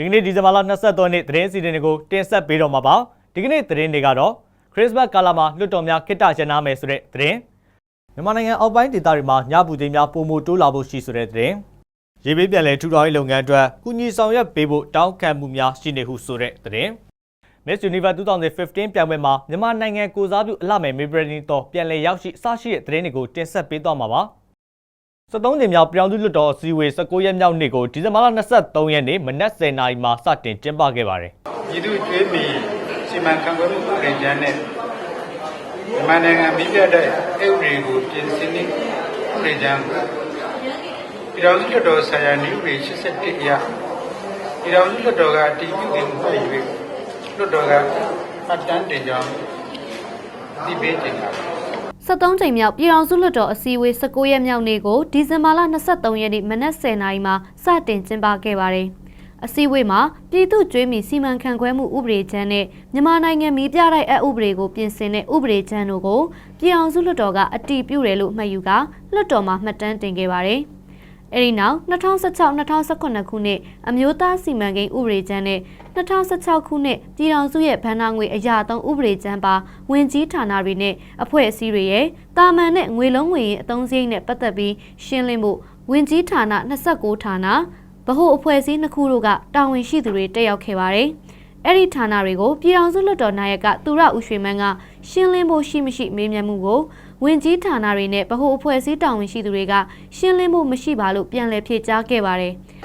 ဒီကနေ့ဒီဇင်ဘာလ23ရက်နေ့သတင်းစီစဉ်တွေကိုတင်ဆက်ပေးတော့မှာပါဒီကနေ့သတင်းတွေကတော့ခရစ်စမတ်ကာလမှာလွတ်တော်များခိတ္တရနာမယ်ဆိုတဲ့သတင်းမြန်မာနိုင်ငံအောက်ပိုင်းဒေသတွေမှာညပူသိမ်းများပုံမတိုးလာဖို့ရှိဆိုတဲ့သတင်းရေဘေးပြန်လည်ထူထောင်ရေးလုပ်ငန်းအတွက်ကုညီဆောင်ရွက်ပေးဖို့တောင်းခံမှုများရှိနေဟုဆိုတဲ့သတင်း Miss Universe 2015ပြိုင်ပွဲမှာမြန်မာနိုင်ငံကိုစားပြုအလှမယ်မေဘရနီတော်ပြန်လည်ရောက်ရှိအစရှိတဲ့သတင်းတွေကိုတင်ဆက်ပေးသွားမှာပါ 73နှစ်မြောက်ပြောင်းသူလွတ်တော်အစည်းအဝေး19ရက်မြောက်နေ့ကိုဒီဇင်ဘာလ23ရက်နေ့မနက်10:00နာရီမှာစတင်ကျင်းပခဲ့ပါတယ်ပြည်သူ့ကျွေးမီစီမံခန့်ခွဲမှုဥပဒေကြမ်းနဲ့မြန်မာနိုင်ငံမိပြတဲ့ဥပဒေကိုပြင်ဆင်နေဥပဒေကြမ်းပြည်တော်စုလွှတ်တော်ဆိုင်ရာနည်းဥပဒေ87အရပြည်တော်စုလွှတ်တော်ကအတည်ပြုခဲ့မှုပဲ၍လွှတ်တော်ကမှတ်တမ်းတင်ကြောင်းသိပေးခြင်းပါ 73ချိန်မြောက်ပြည်အောင်စုလွှတ်တော်အစည်းအဝေး19ရက်မြောက်နေ့ကိုဒီဇင်ဘာလ23ရက်နေ့မနက်10:00နာရီမှာစတင်ကျင်းပခဲ့ပါတယ်။အစည်းအဝေးမှာပြည်သူ့ကျွေးမီစီမံခန့်ခွဲမှုဥပဒေချမ်းနဲ့မြန်မာနိုင်ငံမီးပြတိုက်အပ်ဥပဒေကိုပြင်ဆင်တဲ့ဥပဒေချမ်းတို့ကိုပြည်အောင်စုလွှတ်တော်ကအတည်ပြုတယ်လို့မှတ်ယူကလွှတ်တော်မှာမှတ်တမ်းတင်ခဲ့ပါတယ်။ အဲဒီနောက်2016-2018ခုနှစ်အမျိုးသားစီမံကိန်းဥပဒေချမ်းနဲ့2016ခုနှစ်ပြည်ထောင်စုရဲ့ဗန်နာငွေအရာသုံးဥပဒေချမ်းပါဝင်ကြီးဌာနတွေနဲ့အဖွဲ့အစည်းတွေရဲ့တာမန်နဲ့ငွေလုံးငွေရင်အသုံးစရိတ်နဲ့ပတ်သက်ပြီးရှင်းလင်းဖို့ဝင်ကြီးဌာန29ဌာနဗဟိုအဖွဲ့အစည်းနှစ်ခုတို့ကတာဝန်ရှိသူတွေတက်ရောက်ခဲ့ပါတယ်။အဲ့ဒီဌာနတွေကိုပြည်ထောင်စုလွှတ်တော်နာယကသူရဦးရွှေမန်းကရှင်းလင်းဖို့ရှိမရှိမေးမြန်းမှုကို ဝင်ကြီးဌာနတွေနဲ့ဗဟိုအဖွဲ့အစည်းတာဝန်ရှိသူတွေကရှင်းလင်းဖို့မရှိပါလို့ပြန်လည်ဖြေကြားခဲ့ပါတယ်။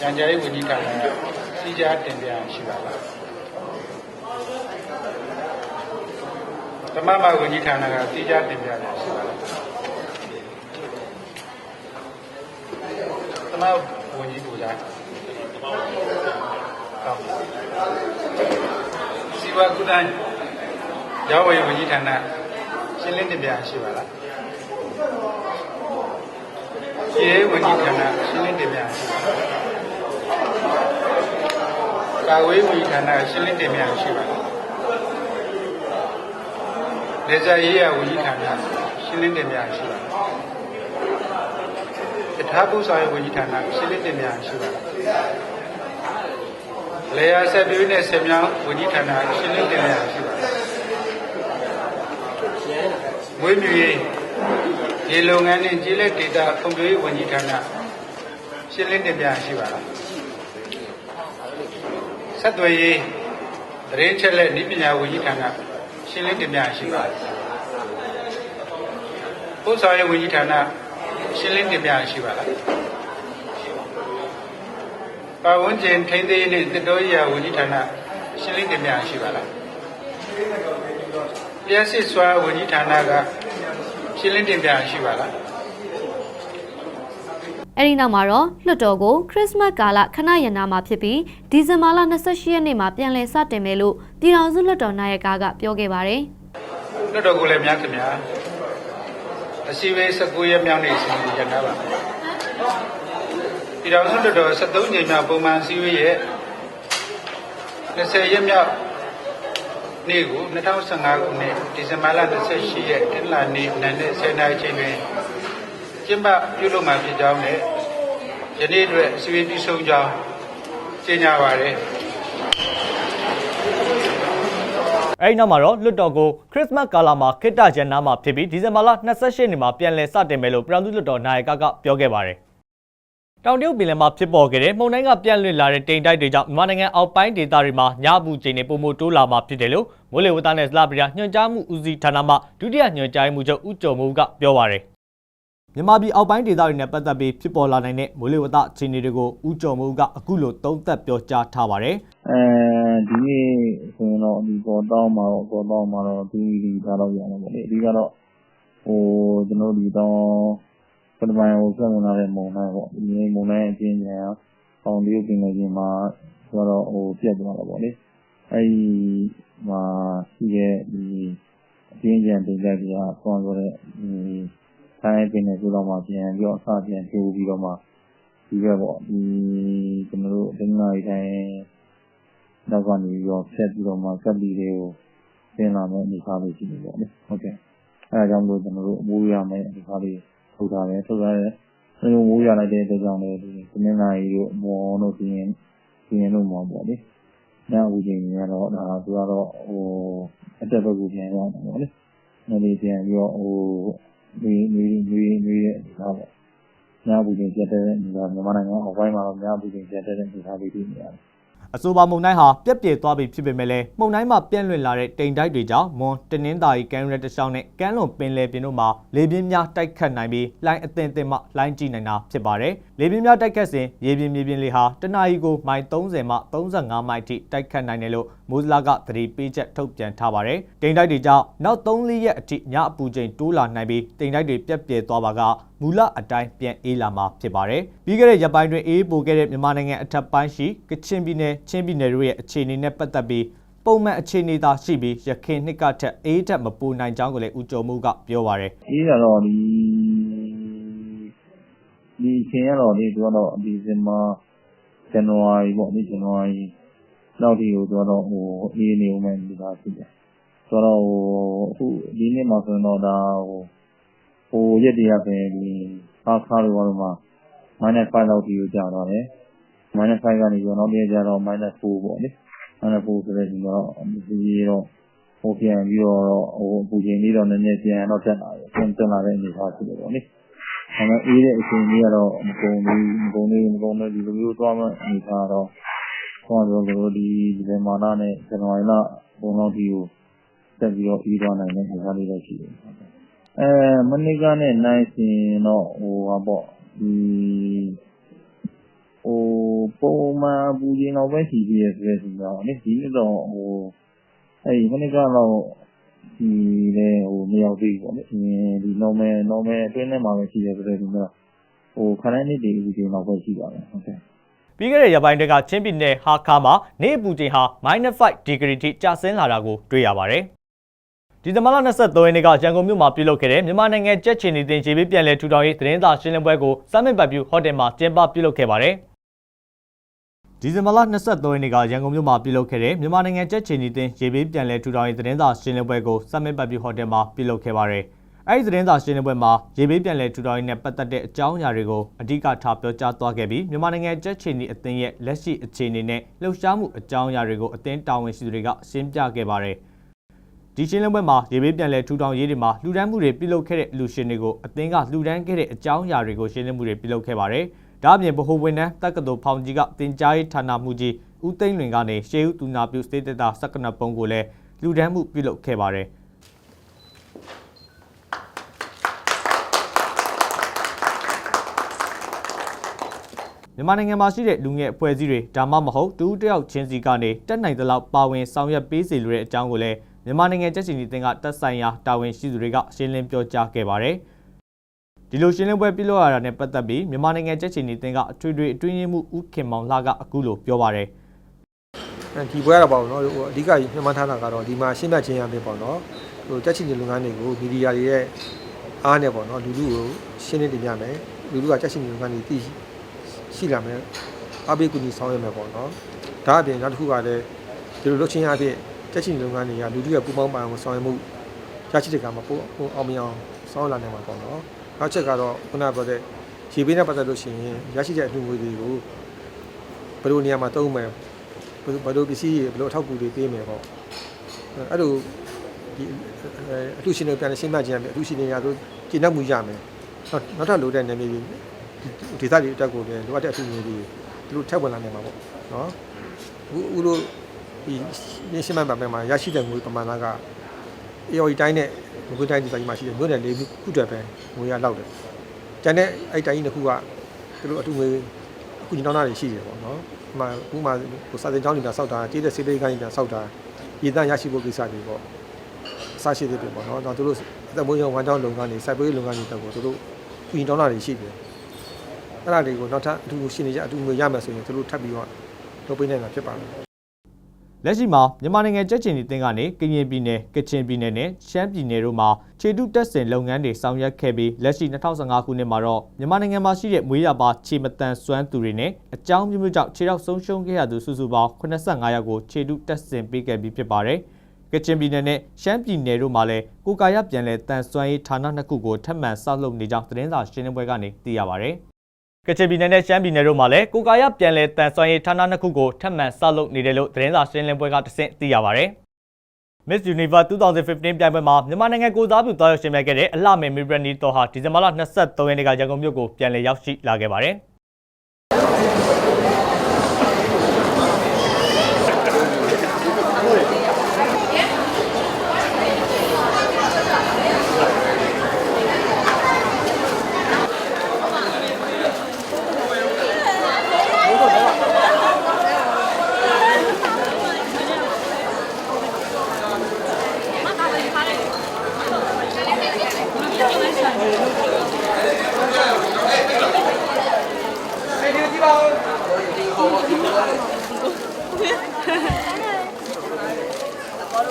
။ကြံကြရေးဝန်ကြီးဌာနကစီကြားတင်ပြရှိပါလား။သမမဝန်ကြီးဌာနကစီကြားတင်ပြရရှိပါလား။သမဝန်ကြီးပူဇာဟုတ်စီဝါကုသရောင်းဝယ်ဝန်ကြီးဌာန ရှင်းလင်းတင်ပြရှိပါလား။ရေဝန်ကြီးဌာနရှင်းလင်းတင်ပြရှိပါလား။ကာဝေးဝန်ကြီးဌာနရှင်းလင်းတင်ပြရှိပါလား။ဒေဇာရေးရဝန်ကြီးဌာနရှင်းလင်းတင်ပြရှိပါလား။တထာပုဆောင်ရေးဝန်ကြီးဌာနရှင်းလင်းတင်ပြရှိပါလား။လေယာဆက်ပြွေးနဲ့ဆက်မြောင်းဝန်ကြီးဌာနရှင်းလင်းတင်ပြရှိပါလား။ ဝိမြူရေးဒီလုပ်ငန်းနဲ့ကျေးလက်ဒေတာဖွံ့ဖြိုးရေးဝန်ကြီးဌာနရှင်းလင်းတင်ပြရှိပါလားဆက်သွယ်ရေးသတင်းချက်လက်ဤပညာဝန်ကြီးဌာနရှင်းလင်းတင်ပြရှိပါလားပို့ဆောင်ရေးဝန်ကြီးဌာနရှင်းလင်းတင်ပြရှိပါလားပါဝန်ကျင်ထိန်းသိမ်းရေးနဲ့တတော်ရေးဝန်ကြီးဌာနရှင်းလင်းတင်ပြရှိပါလား လျှက်စစ်စွာဝန်ကြီးဌာနကရှင်းလင်းတင်ပြရှိပါလားအဲဒီနောက်မှာတော့လွှတ်တော်ကိုခရစ်စမတ်ကာလခဏရနာမှာဖြစ်ပြီးဒီဇင်ဘာလ28ရက်နေ့မှာပြန်လည်စတင်မယ်လို့ပြည်ထောင်စုလွှတ်တော်နာယကကပြောခဲ့ပါတယ်လွတ်တော်ကိုလည်းများခင်ဗျာအစည်းအဝေး19ရက်မြောက်နေ့စီစဉ်ရနာပါပြည်တော်စုလွတ်တော်73ကြိမ်မြောက်ပုံမှန်အစည်းအဝေးရဲ့20ရက်မြောက် နေ့ကို2015ခုနှစ်ဒီဇင်ဘာလ28ရက်တင်လာနေ့နံနက်10:00နာရီချိန်တွင်ကျင်းပပြုလုပ်မှာဖြစ်ကြောင်းနဲ့ယနေ့အတွက်အစည်းအဝေးပြုဆုံးကြောင်းကြေညာပါရယ်အဲဒီနောက်မှာတော့လွတ်တော်ကိုခရစ်စမတ်ကာလာမှာခိတ္တရနာမှာဖြစ်ပြီးဒီဇင်ဘာလ28ရက်နေ့မှာပြန်လည်စတင်မယ်လို့ပြည်သူ့လွတ်တော်နာယကကပြောခဲ့ပါတယ် တောင်တရုတ်ပင်လယ်မှာဖြစ်ပေါ်ခဲ့တဲ့မှုန်တိုင်းကပြန့်လွင့်လာတဲ့တိမ်တိုက်တွေကြောင့်မြန်မာနိုင်ငံအောက်ပိုင်းဒေသတွေမှာညအပူချိန်တွေပုံမတိုးလာမှာဖြစ်တယ်လို့မိုးလေဝသနဲ့ဇလပရီယာညွှန်ကြားမှုဦးစီးဌာနမှဒုတိယညွှန်ကြားမှုချုပ်ဦးကျော်မိုးကပြောပါတယ်မြန်မာပြည်အောက်ပိုင်းဒေသတွေနဲ့ပတ်သက်ပြီးဖြစ်ပေါ်လာနိုင်တဲ့မိုးလေဝသအခြေအနေတွေကိုဦးကျော်မိုးကအခုလိုသုံးသပ်ပြောကြားထားပါတယ်အဲဒီနေ့ဆိုရင်တော့ဒီပေါ်တောင်းမှာတော့ပေါ်တောင်းမှာတော့ဒီဒီထားတော့ရမှာပေါ့လေအဓိကတော့ဟိုကျွန်တော်တို့ဒီတော့ ပထမဟိုဆက်ဝင်လာတဲ့မုံတိုင်းပေါ့ဒီမုံတိုင်းအချင်းချင်းအောင်တရုတ်ပင်လယ်ပြင်မှာဆိုတော့ဟိုပြတ်သွားတာပေါ့လေအဲဒီမှာရှိတဲ့ဒီအချင်းချင်းတင်ကြကြီးကဆွမ်းဆိုတဲ့ဒီတိုင်းပင်နယ်ဆိုတော့မှပြန်ပြီးတော့အစပြန်ပြိုးပြီးတော့မှဒီဘက်ပေါ့ဒီကျွန်တော်တို့ဒင်းနာရီတိုင်းနောက်ကနေပြီးတော့ဆက်ပြီးတော့မှကပ်ပြီးတွေကိုသင်လာမယ့်အနေအထားလေးရှိနေပေါ့လေဟုတ်ကဲ့အဲဒါကြောင့်မလို့ကျွန်တော်တို့အမိုးရမယ့်အနေအထားလေး ထုတ်ထားတယ်ထုတ်ထားတယ်အဲလိုမိုးရလိုက်တဲ့အတွက်ကြောင့်လည်းဒီသမင်းနာရီတို့မော်တို့ပြီးရင်ဒီပြင်လို့မှာပေါ့လေညအပူချိန်တွေကတော့ဒါသူကတော့ဟိုအတက်ဘက်ကိုပြန်ရောက်တယ်ပေါ့လေနေနေပြန်ပြီးတော့ဟိုနေနေနေနေတဲ့ဒါပေါ့ညအပူချိန်ကျတဲ့နေရာမြန်မာနိုင်ငံအောက်ပိုင်းမှာတော့ညအပူချိန်ကျတဲ့နေရာလေးတွေနေရတယ် အဆိုပါမုန်တိုင်းဟာပြက်ပြယ်သွားပြီဖြစ်ပေမဲ့လည်းမုန်တိုင်းမှာပြန့်လွင့်လာတဲ့တိမ်တိုက်တွေကြောင့်မွန်တနင်္သာရီကမ်းရက်တစ်လျှောက်နဲ့ကမ်းလွန်ပင်လယ်ပြင်တို့မှာလေပြင်းများတိုက်ခတ်နိုင်ပြီးလှိုင်းအသင်အသင်မှလှိုင်းကြီးနိုင်တာဖြစ်ပါတယ်။လေပြင်းများတိုက်ခတ်စဉ်ရေပြင်မြေပြင်လေဟာတနအီကိုမိုင်30မှ35မိုင်ထိတိုက်ခတ်နိုင်တယ်လို့မိုးစလာကသတိပေးချက်ထုတ်ပြန်ထားပါတယ်။တိမ်တိုက်တွေကြောင့်နောက်3ရက်အထိညအပူချိန်တိုးလာနိုင်ပြီးတိမ်တိုက်တွေပြက်ပြယ်သွားပါက မူလအတိုင်းပြန်အေးလာမှာဖြစ်ပါတယ်။ပြီးခဲ့တဲ့ရက်ပိုင်းတွင်အေးပိုခဲ့တဲ့မြန်မာနိုင်ငံအထက်ပိုင်းရှိကချင်ပြည်နယ်ချင်းပြည်နယ်တို့ရဲ့အခြေအနေနဲ့ပတ်သက်ပြီးပုံမှန်အခြေအနေသာရှိပြီးရခိုင်နှစ်ကထက်အေးထက်မပူနိုင်ကြောင်းကိုလည်းဦးကျော်မှုကပြောပါရယ်အေးရတော့ဒီဒီအချိန်ကတော့ဒီသူကတော့ဒီဇင်ဘာဇန်နဝါရီပေါ့ဒီဇန်နဝါရီနောက်ဒီကိုသူကတော့ဟိုအေးနေဦးမယ်ဒီသားရှိတယ်ဆိုတော့ဟိုအခုဒီနေ့မှာဆိုရင်တော့ဒါဟိုဟို ရက်တည်းရပဲဒီအားခါတွေကတော့မှ minus 5လောက်ဒီကိုကြာတော့တယ် minus 5ကနေပြီးတော့နောက်တစ်ရက်ကျတော့ minus 4ပေါ့လေ minus 4ဆိုတဲ့ဒီတော့ဒီတော့ဟိုပြန်ပြီးတော့ဟိုအပူချိန်လေးတော့နည်းနည်းပြန်တော့တက်လာတယ်ပြန်တက်လာတဲ့အနေအထားရှိတယ်ပေါ့လေဒါပေမဲ့အေးတဲ့အချိန်ကြီးကတော့မကုန်ဘူးမကုန်သေးဘူးမကုန်သေးဒီလိုမျိုးသွားမှအနေအထားတော့ဟောတော့တို့ဒီဒီဇင်ဘာလနဲ့ဇန်နဝါရီလဘုံလောက်ဒီကိုတက်ပြီးတော့အေးသွားနိုင်တဲ့အနေအထားလေးတော့ရှိတယ် အဲမနစ်ကနဲ့နိုင်စင်တော့ဟိုဟာပေါ့ဒီဟိုပုံမှန်ပူချိန်တော့ပဲရှိသေးတယ်ဆိုတဲ့ဒီတော့လေဒီနေ့တော့ဟိုအဲ့ဒီမနစ်ကတော့ဒီလေဟိုမရောက်သေးဘူးပေါ့လေဒီ normal normal အတွင်းထဲမှာပဲရှိတယ်ဆိုတဲ့ဒီတော့ဟိုခဏနေဒီပူချိန်တော့ပဲရှိပါတယ်ဟုတ်ကဲ့ပြီးခဲ့တဲ့ရက်ပိုင်းတက်ကချင်းပြည်နယ်ဟာခါမှာနေအပူချိန်ဟာ -5 ဒီဂရီထိကျဆင်းလာတာကိုတွေ့ရပါတယ်။ ဒီဇင်ဘာလ23ရက်နေ့ကရန်ကုန်မြို့မှာပြုလုပ်ခဲ့တဲ့မြန်မာနိုင်ငံကြက်ချင်နေတင်ခြေပေးပြန်လည်ထူထောင်ရေးသတင်းစာရှင်းလင်းပွဲကိုစမ်းမစ်ပတ်ပြူဟိုတယ်မှာကျင်းပပြုလုပ်ခဲ့ပါတယ်။ဒီဇင်ဘာလ23ရက်နေ့ကရန်ကုန်မြို့မှာပြုလုပ်ခဲ့တဲ့မြန်မာနိုင်ငံကြက်ချင်နေတင်ခြေပေးပြန်လည်ထူထောင်ရေးသတင်းစာရှင်းလင်းပွဲကိုစမ်းမစ်ပတ်ပြူဟိုတယ်မှာပြုလုပ်ခဲ့ပါတယ်။အဲဒီသတင်းစာရှင်းလင်းပွဲမှာရေဘေးပြန်လည်ထူထောင်ရေးနဲ့ပတ်သက်တဲ့အကြောင်းအရာတွေကိုအဓိကထားပြောကြားသွားခဲ့ပြီးမြန်မာနိုင်ငံကြက်ချီနီအသင်းရဲ့လက်ရှိအခြေအနေနဲ့လှုပ်ရှားမှုအကြောင်းအရာတွေကိုအသင်းတာဝန်ရှိသူတွေကရှင်းပြခဲ့ပါတယ်။ ဒီရှင်းလင်းပွဲမှာရေဘေးပြန်လည်ထူထောင်ရေးတွေမှာလှူဒန်းမှုတွေပြုလုပ်ခဲ့တဲ့လူရှင်တွေကိုအသင်းကလှူဒန်းခဲ့တဲ့အကြောင်းအရာတွေကိုရှင်းလင်းမှုတွေပြုလုပ်ခဲ့ပါတယ်။ဒါ့အပြင်ဗဟိုဝန်ထမ်းတက္ကသိုလ်ဖောင်ကြီးကတင်ကြားရေးဌာနမှူးကြီးဦးသိန်းလွင်ကနေရှေးဦးသူနာပြုစတေးတတာစက္ကနပုံကိုလည်းလှူဒန်းမှုပြုလုပ်ခဲ့ပါတယ်။မြန်မာနိုင်ငံမှာရှိတဲ့လူငယ်အဖွဲ့အစည်းတွေဒါမှမဟုတ်တူးတယောက်ချင်းစီကနေတက်နိုင်သလောက်ပါဝင်ဆောင်ရွက်ပေးစီလိုတဲ့အကြောင်းကိုလည်း မြန်မာနိုင်ငံကြက်ချင်တီတင်ကတက်ဆိုင်ရာတာဝန်ရှိသူတွေကရှင်းလင်းပြောကြားခဲ့ပါတယ်။ဒီလိုရှင်းလင်းပွဲပြုလုပ်ရတာနဲ့ပတ်သက်ပြီးမြန်မာနိုင်ငံကြက်ချင်တီတင်ကအထွေထွေအတွင်းရေးမှူးဦးခင်မောင်လှကအခုလိုပြောပါတယ်ဒီပွဲကတော့ပေါ့နော်ဟိုအဓိကညှမှန်းထားတာကတော့ဒီမှာရှင်းပြခြင်းရပြင်ပေါ့နော်ဟိုတက်ချင်တဲ့လုပ်ငန်းတွေကိုမီဒီယာတွေရဲ့အားနဲ့ပေါ့နော်လူလူကိုရှင်းလင်းတင်ပြမယ်လူလူကတက်ချင်တဲ့လုပ်ငန်းတွေသိရှိလာမယ်အပိကူညီဆောင်ရွက်မယ်ပေါ့နော်ဒါအပြင်နောက်တစ်ခုကလည်းဒီလိုလုပ်ချင်းအပြင် တက်ချင်တဲ့လုပ်ငန်းတွေကလူလူရဲ့ပူပေါင်းပါအောင်ဆောင်ရွက်မှုရရှိတဲ့ကမှာပို့ဟိုအောင်မြင်အောင်ဆောင်ရွက်လာနိုင်မှာပေါ့နော်နောက်ချက်ကတော့ခုနပြောတဲ့ရေပေးနဲ့ပတ်သက်လို့ရှိရင်ရရှိတဲ့အလှူငွေတွေကိုဘယ်လိုနေရာမှာသုံးမယ်ဘယ်လိုဘယ်လိုပစ္စည်းတွေဘယ်လိုအထောက်အကူတွေပေးမယ်ပေါ့အဲ့လိုဒီအလှရှင်တွေပြန်ရှင်းပြခြင်းရမယ်အလှရှင်တွေရဆိုကျင့်တတ်မှုရမယ်နောက်နောက်ထပ်လိုတဲ့နေမျိုးဒေသတွေအတွက်ကိုလည်းလိုအပ်တဲ့အထူးမျိုးတွေသူတို့ထပ်ဝင်လာနေမှာပေါ့နော်အခုအခုလို ဒီရှင်းပြပါမယ်မှာရရှိတဲ့ငွေပမာဏက AOE တိုင်းနဲ့ငွေတိုင်းဒီပိုင်းမှာရှိတဲ့မြို့နယ်လေးခုတည်းပဲငွေရလောက်တယ်ကျန်တဲ့အဲ့တိုင်းတစ်ခုကသူတို့အထူးငွေအခုညတောင်းတာတွေရှိတယ်ပေါ့နော်ဥမာဥမာဟိုစာသင်ကျောင်းတွေပြန်စောက်တာကျေးတဲ့စေးလေးကိုင်းပြန်စောက်တာရည်တန်းရရှိဖို့ကိစ္စတွေပေါ့အစရှိတဲ့ပြင်ပေါ့နော်တော့သူတို့အသက်မွေးရောဝမ်းကြောင်းလုပ်ငန်းတွေစိုက်ပျိုးရေးလုပ်ငန်းတွေတက်ကိုသူတို့ခုညတောင်းတာတွေရှိတယ်အဲ့ဒါတွေကိုနောက်ထပ်အထူးရှင်းနေကြအထူးငွေရမယ်ဆိုရင်သူတို့ထပ်ပြီးတော့လုပ်ပေးနိုင်မှာဖြစ်ပါတယ်။ လက်ရှိမှာမြန်မာနိုင်ငံကြက်ချင်တီတင်ကနေကရင်ပြည်နယ်ကချင်ပြည်နယ်နဲ့ရှမ်းပြည်နယ်တို့မှာခြေတုတက်စင်လုပ်ငန်းတွေဆောင်ရွက်ခဲ့ပြီးလက်ရှိ2015ခုနှစ်မှာတော့မြန်မာနိုင်ငံမှာရှိတဲ့မွေးရပါခြေမတန်စွမ်းသူတွေနဲ့အကြောင်းမျိုးမျိုးကြောင့်ခြေထောက်ဆုံးရှုံးခဲ့ရသူစုစုပေါင်း85ယောက်ကိုခြေတုတက်စင်ပေးခဲ့ပြီးဖြစ်ပါတယ်။ကချင်ပြည်နယ်နဲ့ရှမ်းပြည်နယ်တို့မှာလည်းကိုကာရပြန်လဲတန်စွမ်းရေးဌာနနှစ်ခုကိုထပ်မံဆောက်လုပ်နေကြောင်းသတင်းစာရှင်းလင်းပွဲကနေသိရပါဗျ။ ကချင်ပြည်နယ်နဲ့ရှမ်းပြည်နယ်တို့မှာလည်းကိုကာရပြန်လည်တန်ဆွမ်းရေးဌာနနှစ်ခုကိုထပ်မံဆောက်လုပ်နေတယ်လို့သတင်းစာရှင်းလင်းပွဲကတဆင့်သိရပါဗျ။ Miss Universe 2015ပြိုင်ပွဲမှာမြန်မာနိုင်ငံကိုစားပြုသွားရောက်ရှင်ပြိုင်ခဲ့တဲ့အလှမယ်မီဘရနီတော်ဟာဒီဇင်ဘာလ23ရက်နေ့ကရန်ကုန်မြို့ကိုပြန်လည်ရောက်ရှိလာခဲ့ပါတယ်။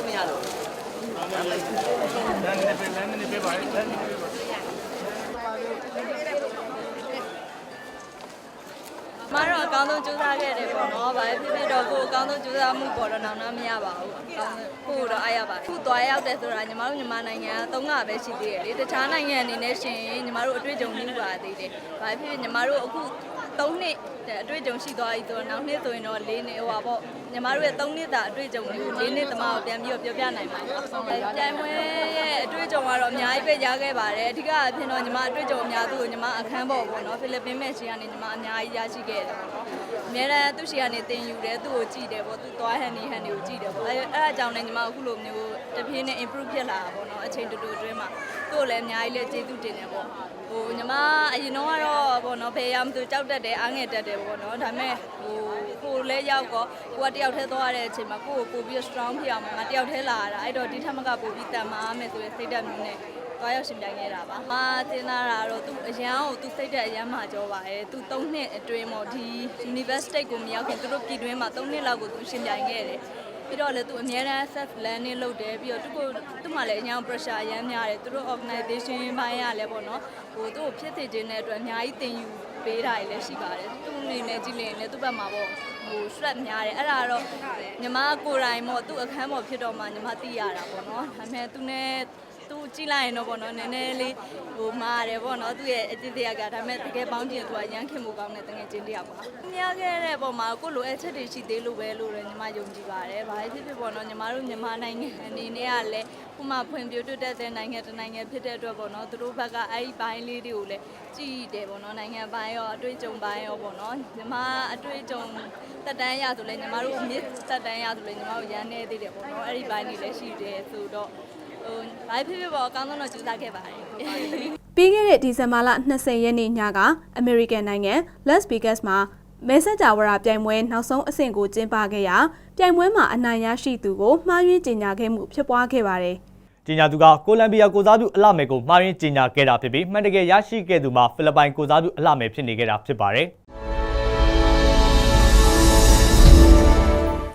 မတော့အ ကောင်းဆုံးကြိုးစားခဲ့တယ်ပေါ့နော်။ဘာဖြစ်ဖြစ်တော့ကိုယ်အကောင်းဆုံးကြိုးစားမှုပေါ်တော့နောင်နာမရပါဘူး။အကောင်းဆုံးကိုယ်တော့အားရပါတယ်။ခုသွားရောက်တယ်ဆိုတာညီမတို့မြန်မာနိုင်ငံကသုံးလပဲရှိသေးတယ်လေ။တခြားနိုင်ငံအနေနဲ့ရှင်ညီမတို့အတွေ့အကြုံနှီးပါသေးတယ်။ဘာဖြစ်ဖြစ်ညီမတို့အခု၃နှစ်အတွေ့အကြုံရှိသွားပြီဆိုတော့နောက်နှစ်ဆိုရင်တော့၄နှစ်ဟိုပါပေါ့ညီမတို့ရဲ့၃နှစ်တာအတွေ့အကြုံတွေကို၄နှစ်တမကိုပြန်ပြီးတော့ပြောပြနိုင်ပါတယ်။ပြိုင်ပွဲရဲ့အတွေ့အကြုံကတော့အများကြီးပဲရခဲ့ပါတယ်။အဓိကအဖြစ်တော့ညီမအတွေ့အကြုံအများစုကိုညီမအခန်းပေါ်ပေါ့နော်ဖိလစ်ပင်းမဲ့ရှင်ကနေညီမအများကြီးရရှိခဲ့တယ်ပေါ့နော်။အများအားသူ့ရှိကနေတင်ယူတယ်သူ့ကိုကြည့်တယ်ပေါ့သူသွားဟန်နေဟန်တွေကိုကြည့်တယ်ပေါ့အဲအဲ့အကြောင်းနဲ့ညီမအခုလိုမျိုးတဖြည်းနဲ့ improve ဖြစ်လာတာပေါ့နော်အချိန်တူတူအတွင်းမှာသူ့ကိုလည်းအများကြီးလည်းကျေးဇူးတင်တယ်ပေါ့ဟိုညီမအရင်တော့ကတော့ပေါ့နော်ဖေးရမသူကြောက်တတ်တယ်အားငယ်တတ်တယ်ပေါ့နော်ဒါပေမဲ့ဟိုကိုလည်းရောက်တော့ကိုကတယောက်တည်းသွားတဲ့အချိန်မှာကိုကိုပို့ပြီး strong ဖြစ်အောင်ငါတယောက်တည်းလာရတာအဲ့တော့ဒီထက်မကပို့ပြီးတန်မာမယ်ဆိုရင်စိတ်ဓာတ်မျိုးနဲ့ သွားရောက်ရှင်ပြိုင်ခဲ့တာပါ။မာတင်လာတာတော့သူအရန်ကိုသူစိတ်ဓာတ်အရန်မှာကြောပါရဲ့။သူ၃နှစ်အတွင်းပေါ့ဒီ University ကိုမရောက်ခင်သူတို့ပြည်တွင်းမှာ၃နှစ်လောက်ကိုသူရှင်ပြိုင်ခဲ့တယ်။ပြီးတော့လည်းသူအများအား self learning လုပ်တယ်ပြီးတော့သူကိုသူ့မှာလည်းအရင် pressure အရန်များတယ်သူတို့ organization ဘိုင်းရလည်းပေါ့နော်ဟိုသူ့ကိုဖြစ်စေခြင်းတဲ့အတွက်အများကြီးတင်ယူပေးတာလည်းရှိပါတယ်သူ့အနေနဲ့ကြည့်ရင်လည်းသူ့ဘက်မှာပေါ့ဟို stress များတယ်အဲ့ဒါတော့ညီမကိုယ်တိုင်ပေါ့သူ့အခန်းပေါ်ဖြစ်တော့မှညီမသိရတာပေါ့နော်ဒါပေမဲ့သူနဲ့ သူကြည့်လိုက်ရင်တော့ပေါ့နော်နည်းနည်းလေးဟိုမားတယ်ပေါ့နော်သူ့ရဲ့အတိတ်တရားကဒါပေမဲ့တကယ်ပေါင်းကျင်သူကရမ်းခင်မှုကောင်းတဲ့တကယ်ချင်းတရားပါမြားခဲ့တဲ့ပုံမှာကိုလိုအပ်ချက်တွေရှိသေးလို့ပဲလို့လည်းညီမယုံကြည်ပါတယ်ဘာဖြစ်ဖြစ်ပေါ့နော်ညီမတို့မြန်မာနိုင်ငံအနေနဲ့ကလည်းခုမှဖွံ့ဖြိုးတိုးတက်တဲ့နိုင်ငံတစ်နိုင်ငံဖြစ်တဲ့အတွက်ပေါ့နော်သူတို့ဘက်ကအဲ့ဒီဘိုင်းလေးတွေကိုလည်းကြည့်တယ်ပေါ့နော်နိုင်ငံပိုင်းရောအတွေ့အကြုံပိုင်းရောပေါ့နော်ညီမအတွေ့အကြုံတက်တန်းရဆိုလဲညီမတို့အမြင့်တက်တန်းရဆိုလဲညီမတို့ရန်နေသေးတယ်ပေါ့နော်အဲ့ဒီဘိုင်းလေးလည်းရှိတယ်ဆိုတော့ ဟိုဘာဖြစ်ဖြစ်ပေါ့အကောင်းဆုံးတော့ကြိုးစားခဲ့ပါတယ်ပြီးခဲ့တဲ့ဒီဇင်ဘာလ20ရက်နေ့ညကအမေရိကန်နိုင်ငံ Las Vegas မှာမဲဆက်ဂျာဝရာပြိုင်ပွဲနောက်ဆုံးအဆင့်ကိုကျင်းပခဲ့ရာပြိုင်ပွဲမှာအနိုင်ရရှိသူကိုမှားယွင်းကြေညာခဲ့မှုဖြစ်ပွားခဲ့ပါတယ်။ကြီးညာသူကကိုလံဘီယာကိုစားပြုအလှမယ်ကိုမှားရင်းကြီးညာခဲ့တာဖြစ်ပြီးမှန်တကယ်ရရှိခဲ့သူမှာဖိလစ်ပိုင်ကိုစားပြုအလှမယ်ဖြစ်နေခဲ့တာဖြစ်ပါတယ်။